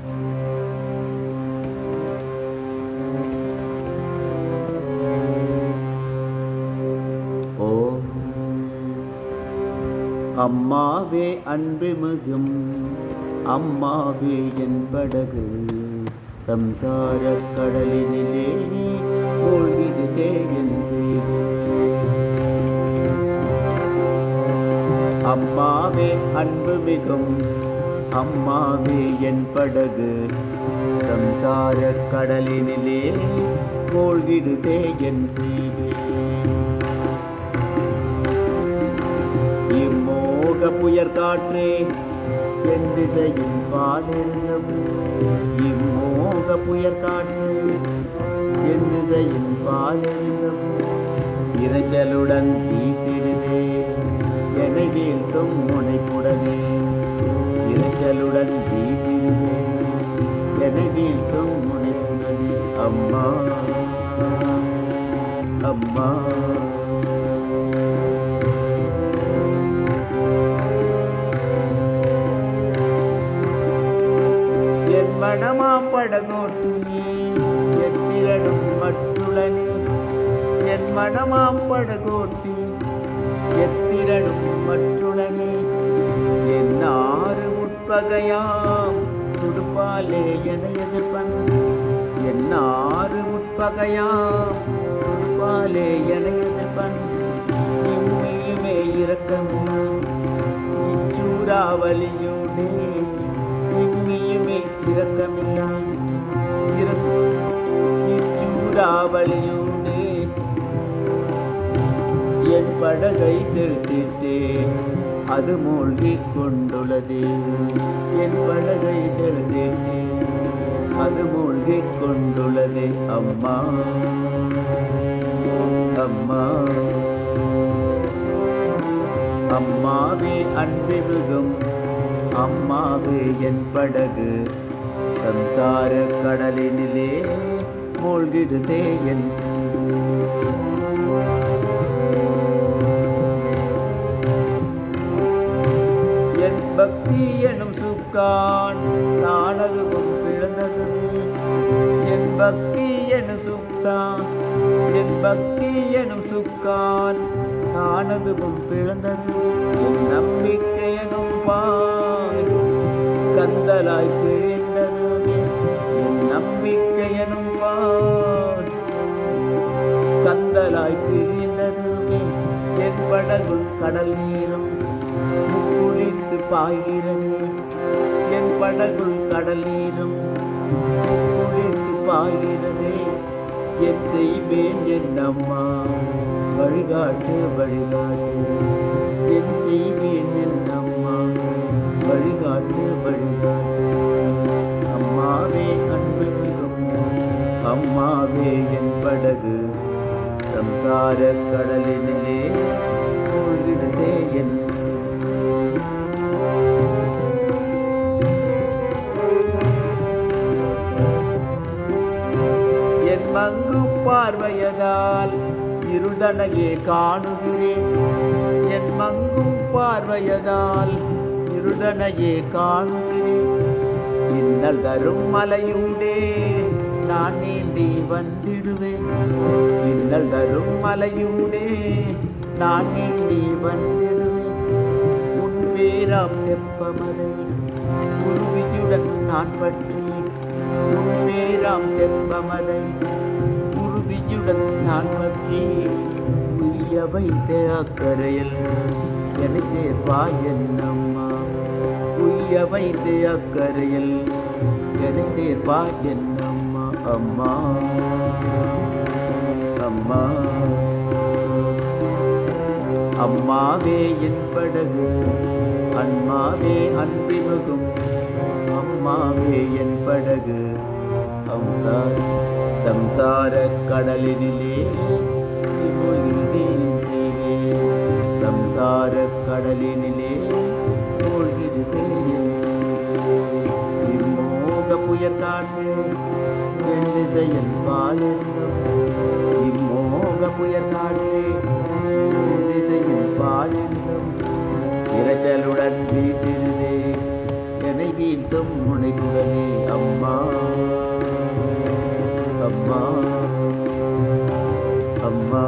ஓ அம்மாவே அன்பு மிகும் அம்மாவே என் படகு. சம்சார கடலினிலே மூழ்கிடுதே என் செய்வே அம்மாவே அன்பு மிகும் அம்மாவே என் படகு. சம்சார கடலினிலே மூழ்கிடுதே என் செய்வே இம்மோக புயற் காற்றே என் திசையும் பாலிருந்தும். இம்மோக புயற் காற்று என் திசையின் பாலிருந்தும். இறைச்சலுடன் வீசிடுதே என்னை வீழ்த்தும் முனைப்புடனே இரைச்சலுடன் வீசிடுதே என வீழ்த்தும் முனைப்புடனே அம்மா. அம்மா. என் மனமாம் படகோட்டி எத்திரடும் மற்றுளனே. என் மனமா படகோட்டு எத்திரடும் மற்றுளனே. என் ஆறு உட்பகையாம். துடுப்பாலே என எதிர்ப்பன். என் ஆறு உட்பகையாம். துடுப்பாலே என எதிர்ப்பன். இம்மையுமே இரக்கமில்லை இச்சூறாவளியோடே இம்மியுமே இரக்கமில்லா இறக் என் படகை செலுத்திட்டேன். அது மூழ்கி கொண்டுள்ளது என் படகை செலுத்திட்டே அது மூழ்கி கொண்டுள்ளது அம்மா. அம்மா. அம்மாவே அன்பிமிகும் அம்மாவே என் படகு. சம்சார கடலினிலே மூழ்கிடுதே என் சீவே என் பக்தி எனும் சுக்கான் நானதுவும் பிளந்ததுவே என் பக்தி எனும் சுத்தான் என் பக்தி எனும் சுக்கான் நானதுவும் பிளந்ததுவே என் நம்பிக்கை எனும் பாய் கந்தலாய் கிழிந்தது. என் நம்பிக்கை எனும் பாய் கந்தலாய் கிழிந்தது. என் படகுள் கடல் நீரும் பாய்கிறது. என் படகுள் கடல் நீரும் முக்குளித்து பாய்கிறது. என் செய்வேன் என் அம்மா வழிகாட்டு வழிகாட்டு. என் செய்வேன் என் அம்மா வழிகாட்டு வழிகாட்டு. அம்மாவே அன்பு மிகும் அம்மாவே என் படகு. சம்சார கடலினிலே மூழ்கிடுதே என் செய்வேன். பார்வையதால் இருதனையே காணுகிறேன். என் மங்கும் பார்வையதால் இருதனையே காணுகிறேன். இன்னல் தரும் மலையுண்டே நான் நீந்தி வந்திடுவேன். இன்னல் தரும் மலையுண்டே நான் நீந்தி வந்திடுவேன். உன் பேராம் தெப்பமதை உறுதியுடன் நான் பற்றி உன் பேராம் தெப்பமதை உறுதியுடன் நான் பற்றி உய்ய வைத்த அக்கறையில் என்னை சேர்ப்பா என்னம்மா? உய்ய வைத்த அக்கறையில் என்னை சேர்ப்பா என்னம்மா? அம்மா. அம்மா. அம்மாவே என் படகு அம்மாவே அன்பிமுகும் அம்மாவே என் படகு அம்சாரி சம்சார கடலினிலே மூழ்கிடுதேன் செய்வே சம்சார கடலினிலே மூழ்கிடுதேன் செய்வே இம்மோக புயற் காற்று என் திசையில் பாலிருந்தும் இம்மோக புயற் காற்று என் திசையில் பாலிருந்தும் இரைச்சலுடன் வீசிடுதே என்னை வீழ்த்தும் முனைப்புடனே அம்மா. அம்மா அம்மா